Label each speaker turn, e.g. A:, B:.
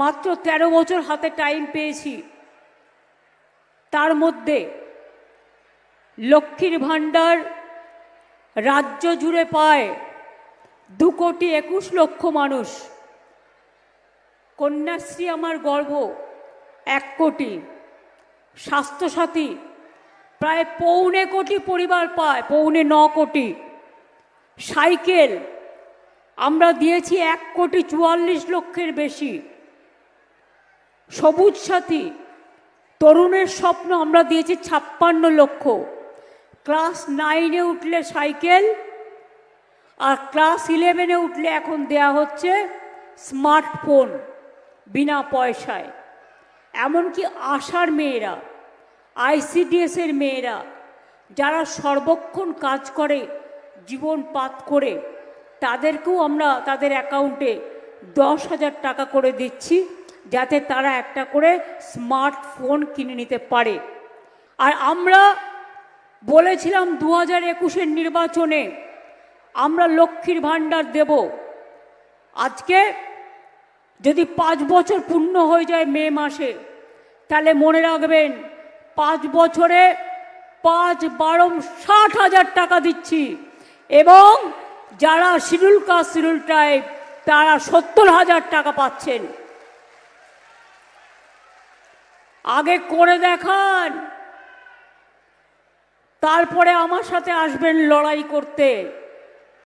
A: মাত্র ১৩ বছর হাতে টাইম পেয়েছি। তার মধ্যে লক্ষ্মীর ভাণ্ডার রাজ্য জুড়ে পায় দু কোটি একুশ লক্ষ মানুষ। কন্যাশ্রী আমার গর্ব এক কোটি। স্বাস্থ্যসাথী প্রায় পৌনে কোটি পরিবার পায়, পৌনে ন কোটি। সাইকেল আমরা দিয়েছি এক কোটি চুয়াল্লিশ লক্ষের বেশি। সবুজ সাথী। তরুণের স্বপ্ন আমরা দিয়েছি ছাপ্পান্ন লক্ষ। ক্লাস নাইনে উঠলে সাইকেল, আর ক্লাস ইলেভেনে উঠলে এখন দেয়া হচ্ছে স্মার্টফোন বিনা পয়সায়। এমনকি আশার মেয়েরা, আইসিডিএসের মেয়েরা, যারা সর্বক্ষণ কাজ করে, জীবন পাত করে, তাদেরকেও আমরা তাদের অ্যাকাউন্টে দশ হাজার টাকা করে দিচ্ছি। যাতে তারা একটা করে স্মার্টফোন কিনে নিতে পারে। আর আমরা বলেছিলাম দু হাজার একুশের নির্বাচনে আমরা লক্ষ্মীর ভাণ্ডার দেব। আজকে যদি পাঁচ বছর পূর্ণ হয়ে যায় মে মাসে, তাহলে মনে রাখবেন পাঁচ বছরে পাঁচ বারো ষাট হাজার টাকা দিচ্ছি। এবং যারা শিডিউল কাস্ট, শিডিউল ট্রাইব, তারা সত্তর হাজার টাকা পাচ্ছেন। আগে করে দেখান। তারপরে আমার সাথে আসবেন লড়াই করতে।